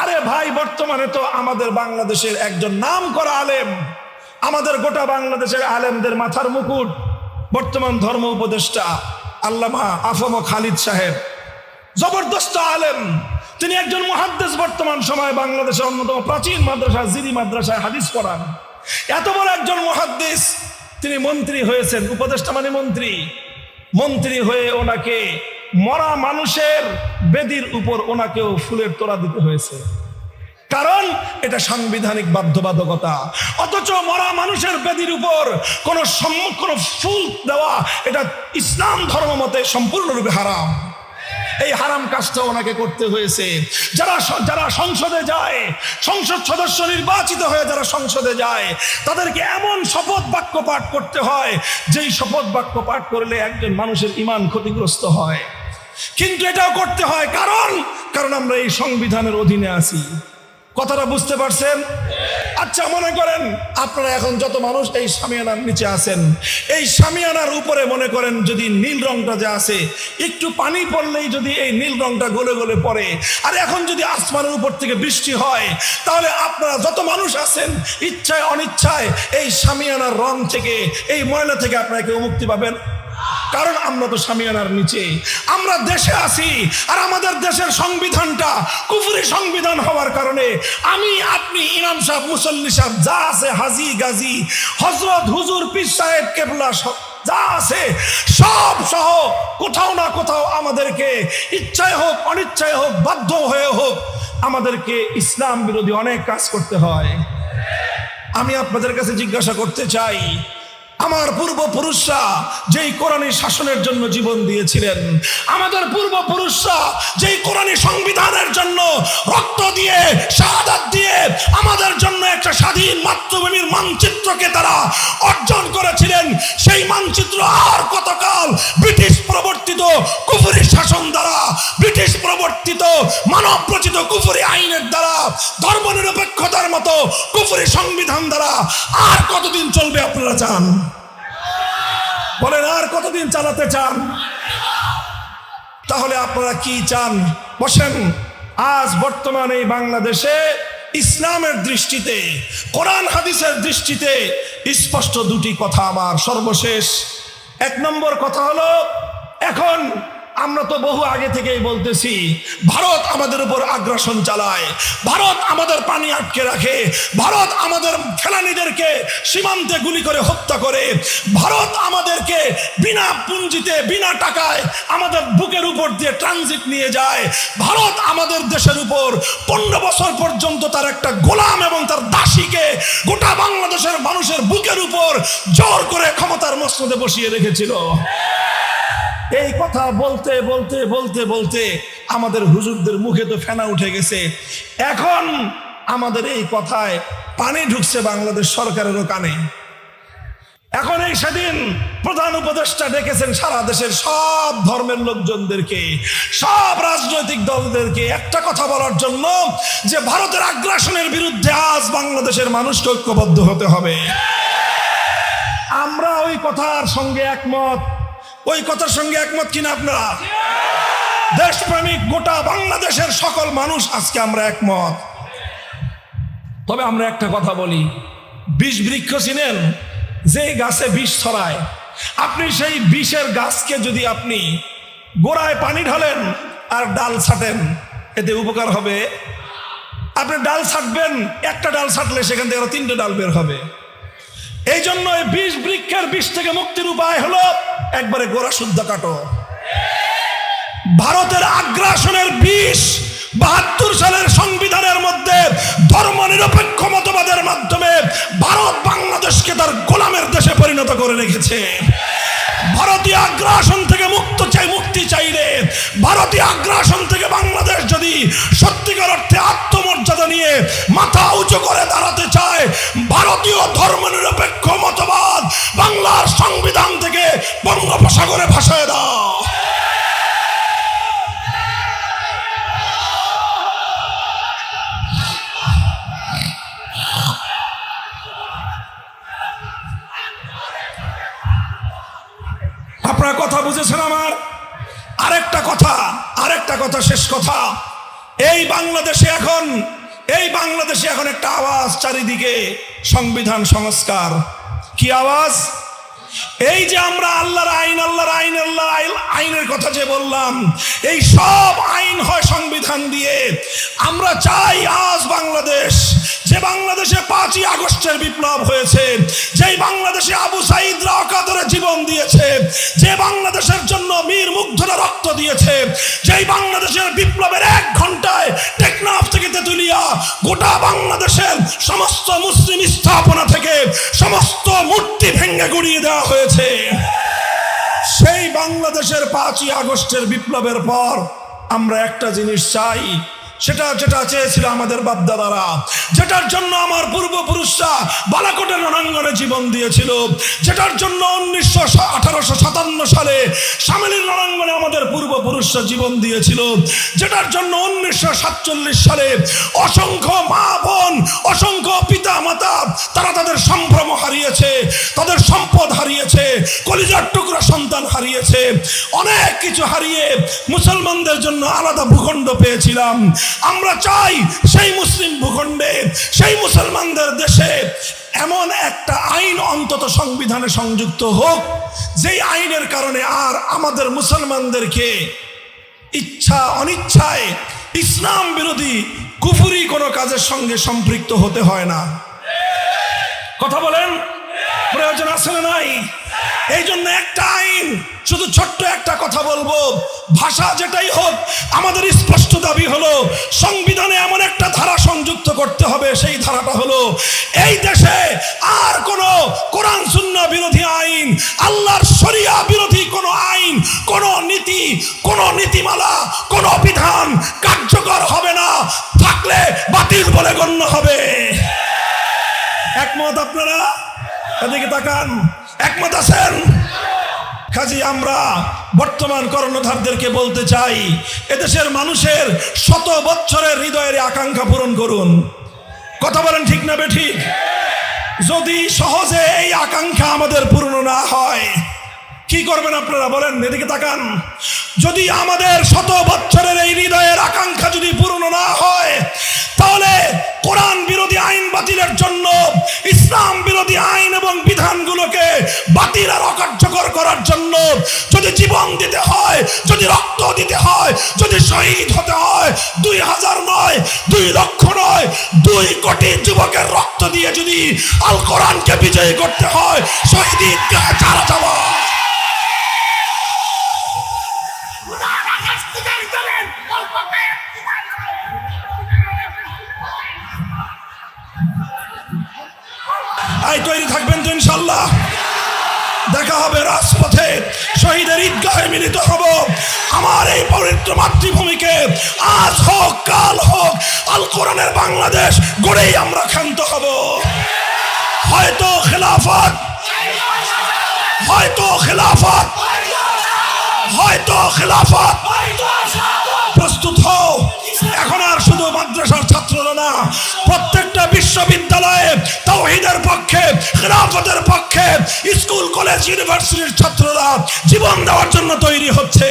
আরে ভাই, বর্তমানে তো আমাদের বাংলাদেশের একজন নাম করা আলেম। আমাদের গোটা বাংলাদেশের আলেমদের মাথার মুকুট। বর্তমান ধর্ম উপদেষ্টা আল্লামা আফম খালিদ সাহেব। জবরদস্ত আলেম। তিনি একজন মহাদ্দেশ বর্তমান সময়ে বাংলাদেশের অন্যতম প্রাচীন মাদ্রাসা, জিরি মাদ্রাসায় হাদিস পড়ান। এত বড় একজন মহাদ্দেশ তিনি মন্ত্রী হয়েছেন, উপদেষ্টা মানে মন্ত্রী। মন্ত্রী হয়ে ওনাকে মরা মানুষের বেদির উপর ওনাকেও ফুলের তোড়া দিতে হয়েছে। কারণ এটা সাংবিধানিক বাধ্যবাধকতা। অথচ মরা মানুষের বেদির উপর কোন কোন ফুল দেওয়া এটা ইসলাম ধর্ম মতে সম্পূর্ণরূপে হারাম। এই হারাম কাজটা ওনাকে করতে হয়েছে। যারা যারা সংসদে যায়, সংসদ সদস্য নির্বাচিত হয়ে যারা সংসদে যায়, তাদেরকে এমন শপথ বাক্য পাঠ করতে হয়, যেই শপথ বাক্য পাঠ করলে একজন মানুষের ইমান ক্ষতিগ্রস্ত হয়। কিন্তু এটাও করতে হয়। কারণ? কারণ আমরা এই সংবিধানের অধীনে আছি। কথাটা বুঝতে পারছেন? আচ্ছা মনে করেন আপনারা এখন যত মানুষ এই সামিয়ানার নিচে আছেন, এই সামিয়ানার উপরে মনে করেন যদি নীল রংটা যে আছে, একটু পানি পড়লেই যদি এই নীল রংটা গলে গলে পড়ে, আর এখন যদি আসমানের উপর থেকে বৃষ্টি হয়, তাহলে আপনারা যত মানুষ আছেন, ইচ্ছায় অনিচ্ছায় এই সামিয়ানার রং থেকে, এই ময়লা থেকে আপনারা কেউ মুক্তি পাবেন? কারণ আমরা তো সামিয়ানার নিচে। আমরা দেশে আছি আর আমাদের দেশের সংবিধানটা কুফুরি সংবিধান হওয়ার কারণে আমি, আপনি, ইমাম সাহেব, মুসল্লি সাহেব, যা আছে হাজি, গাজী, হজরত, হুজুর, পীর সাহেব, কেবলা যা আছে, সব সহ কোথাও না কোথাও আমাদেরকে ইচ্ছায় হোক, অনিচ্ছায় হোক, বাধ্য হয়ে হোক, আমাদেরকে ইসলাম বিরোধী অনেক কাজ করতে হয়। আমি আপনাদের কাছে জিজ্ঞাসা করতে চাই আমার পূর্বপুরুষরা যেই কোরআনী শাসনের জন্য জীবন দিয়েছিলেন, আমাদের পূর্বপুরুষরা যেই কোরআনী সংবিধানের জন্য রক্ত দিয়ে, শাহাদাত দিয়ে আমাদের জন্য একটা স্বাধীন মাতৃভূমির মানচিত্রকে তারা অর্জন করেছিলেন, সেই মানচিত্র আর কতকাল ব্রিটিশ প্রবর্তিত কুফুরি শাসন দ্বারা, ব্রিটিশ প্রবর্তিত মানব প্রচিত কুফুরি আইনের দ্বারা, ধর্মনিরপেক্ষতার মতো কুফুরি সংবিধান দ্বারা আর কতদিন চলবে আপনারা চান বলেন, আর কতদিন চালাতে চান? তাহলে আপনারা কি চান? বসেন, আজ বর্তমানে এই বাংলাদেশে ইসলামের দৃষ্টিতে, কোরআন হাদিসের দৃষ্টিতে স্পষ্ট দুটি কথা আমার সর্বশেষ। এক নম্বর কথা হলো, এখন আমরা তো বহু আগে থেকেই বলতেছি, ভারত আমাদের উপর আগ্রাসন চালায়, ভারত আমাদের পানি আটকে রাখে, ভারত আমাদের ফেলানিদেরকে সীমান্তে গুলি করে হত্যা করে, ভারত আমাদেরকে বিনা পুঞ্জিতে, বিনা টাকায় আমাদের বুকের উপর দিয়ে ট্রানজিট নিয়ে যায়, ভারত আমাদের দেশের উপর পনেরো বছর পর্যন্ত তার একটা গোলাম এবং তার দাসীকে গোটা বাংলাদেশের মানুষের বুকের উপর জোর করে ক্ষমতার মসনদে বসিয়ে রেখেছিল। এই কথা বলতে বলতে বলতে বলতে আমাদের হুজুরদের মুখে তো ফেনা উঠে গেছে। এখন আমাদের এই কথায় পানি ঢুকছে বাংলাদেশ সরকারেরও কানে। এখন এই সেদিন প্রধান উপদেষ্টা ডেকেছেন সারা দেশের সব ধর্মের লোকজনদেরকে, সব রাজনৈতিক দলদেরকে একটা কথা বলার জন্য যে ভারতের আগ্রাসনের বিরুদ্ধে আজ বাংলাদেশের মানুষকে ঐক্যবদ্ধ হতে হবে। আমরা ওই কথার সঙ্গে একমত। ওই কথার সঙ্গে একমত কিনা আপনারা? দেশপ্রেমিক গোটা বাংলাদেশের সকল মানুষ আজকে আমরা একমত। তবে আমরা একটা কথা বলি, বিষ বৃক্ষ চিনেন? যে গাছে বিষ ছড়ায়, আপনি সেই বিষের গাছকে যদি আপনি গোড়ায় পানি ঢালেন আর ডাল ছাটেন, এতে উপকার হবে? আপনি ডাল ছাটবেন, একটা ডাল ছাটলে সেখান থেকে তিনটে ডাল বের হবে। এই জন্য এই বিষ বৃক্ষের বিষ থেকে মুক্তির উপায় হলো একবারে গোড়া শুদ্ধ কাটো। ভারতের আগ্রাসনের বিষ বাহাত্তর সালের সংবিধানের মধ্যে ধর্ম নিরপেক্ষ মতবাদের মাধ্যমে ভারত বাংলাদেশকে তার গোলামের দেশে পরিণত করে রেখেছে। ভারতীয় আগ্রাসন থেকে মুক্ত চাই, মুক্তি চাইলে ভারতীয় আগ্রাসন থেকে বাংলাদেশ যদি সত্যিকার অর্থে আত্মমর্যাদা নিয়ে মাথা উঁচু করে দাঁড়াতে চায়, ভারতীয় ধর্মনিরপেক্ষ মতবাদ বাংলার সংবিধান বঙ্গোপসাগরে ভাসায় দাও। আপনারা কথা বুঝেছেন আমার? আরেকটা কথা আরেকটা কথা, শেষ কথা। এই বাংলাদেশে এখন, এই বাংলাদেশে এখন একটা আওয়াজ চারিদিকে সংবিধান সংস্কার। কি আওয়াজ? এই যে আমরা আল্লাহর আইন আল্লাহর আইন, আল্লাহর আইন- আইনের কথা যে বললাম, এই সব আইন হয় সংবিধান দিয়ে। আমরা চাই আজ বাংলাদেশ, যে বাংলাদেশে পাঁচই আগস্টের বিপ্লব হয়েছে, যেই বাংলাদেশে আবু সাইদরা অকাতরে জীবন দিয়েছে, যে বাংলাদেশের জন্য মীর মুগ্ধরা দিয়েছে। যেই বাংলাদেশের বিপ্লবের এক ঘন্টায় টেকনাফ থেকে তেতুলিয়া, গোটা বাংলাদেশের সমস্ত মুসলিম স্থাপনা থেকে সমস্ত মূর্তি ভেঙে গড়িয়ে দেওয়া হয়েছে। সেই বাংলাদেশের পাঁচই আগস্টের বিপ্লবের পর আমরা একটা জিনিস চাই সেটা যেটা চেয়েছিল আমাদের বাপদাদারা, যেটার জন্য আমার পূর্বপুরুষরা বালাকোটের রণাঙ্গনে জীবন দিয়েছিল, যেটার জন্য উনিশশো আঠারোশো সাতান্ন সালে সামিলির রণাঙ্গনে আমাদের পূর্বপুরুষরা জীবন দিয়েছিল, যেটার জন্য উনিশশো সাতচল্লিশ সালে অসংখ্য মা বোন, অসংখ্য পিতা মাতা, তারা তাদের সম্ভ্রম হারিয়েছে, তাদের সম্পদ হারিয়েছে, কলিজার টুকরা সন্তান হারিয়েছে, অনেক কিছু হারিয়ে মুসলমানদের জন্য আলাদা ভূখণ্ড পেয়েছিলাম। আমরা চাই সেই মুসলিম ভূখণ্ডে, সেই মুসলমানদের দেশে এমন একটা আইন অন্তত সংবিধানে সংযুক্ত হোক, যেই আইনের কারণে আর আমাদের মুসলমানদেরকে ইচ্ছা অনিচ্ছায় ইসলাম বিরোধী কুফুরি কোনো কাজের সঙ্গে সম্পৃক্ত হতে হয় না। কথা বলেন? প্রয়োজন না নাই? এই জন্য একটা আইন, শুধু ছোট্ট একটা কথা বলব। ভাষা যেটাই হোক, আমাদের স্পষ্ট দাবি হলো, সংবিধানে এমন একটা ধারা সংযুক্ত করতে হবে, সেই ধারাটা হলো, এই দেশে আর কোনো কোরআন শূন্য বিরোধী আইন, আল্লাহর শরিয়া বিরোধী কোনো আইন, কোনো নীতি, কোনো নীতিমালা, কোনো বিধান কার্যকর হবে না, থাকলে বাতিল বলে গণ্য হবে। একমত আপনারা? এদিকে তাকান। একমত আছেন? কাজী, আমরা বর্তমান কর্ণধারদেরকে বলতে চাই, এদেশের মানুষের শত বছরের হৃদয়ের আকাঙ্ক্ষা পূরণ করুন। কথা বলেন ঠিক না ঠিক যদি সহজে এই আকাঙ্ক্ষা আমাদের পূর্ণ না হয়, কি করবেন আপনারা বলেন? এদিকে তাকান। যদি আমাদের শত বছরের এই হৃদয়ের আকাঙ্ক্ষা যদি পূর্ণ না হয়, তাহলে কোরআন বিরোধী আইন বাতিলের জন্য, ইসলাম বিরোধী আইন এবং বিধানগুলোকে বাতিল আর অকার্যকর করার জন্য যদি জীবন দিতে হয়, যদি রক্ত দিতে হয়, যদি শহীদ হতে হয়, দুই হাজার নয়, দুই লক্ষ নয়, দুই কোটি যুবকের রক্ত দিয়ে যদি আল কোরআনকে বিজয়ী করতে হয়, শহীদ যাওয়া হবে রাজপথে। শহীদের ঈদগাহে মিলিত হব। আমার এই পবিত্র মাতৃভূমিকে আজ হোক, কাল হোক, আল কোরআনের বাংলাদেশ গড়েই আমরা ক্ষান্ত হব। হয়তো খেলাফত হয়তো খেলাফত হয়তো খেলাফত। প্রস্তুত হও। এখন আর শুধু মাদ্রাসার ছাত্ররা না, প্রত্যেকটা বিশ্ববিদ্যালয়ে তৌহিদের পক্ষে, খেলাফতের পক্ষে, স্কুল, কলেজ, ইউনিভার্সিটির ছাত্ররা জীবন দেওয়ার জন্য তৈরি হচ্ছে।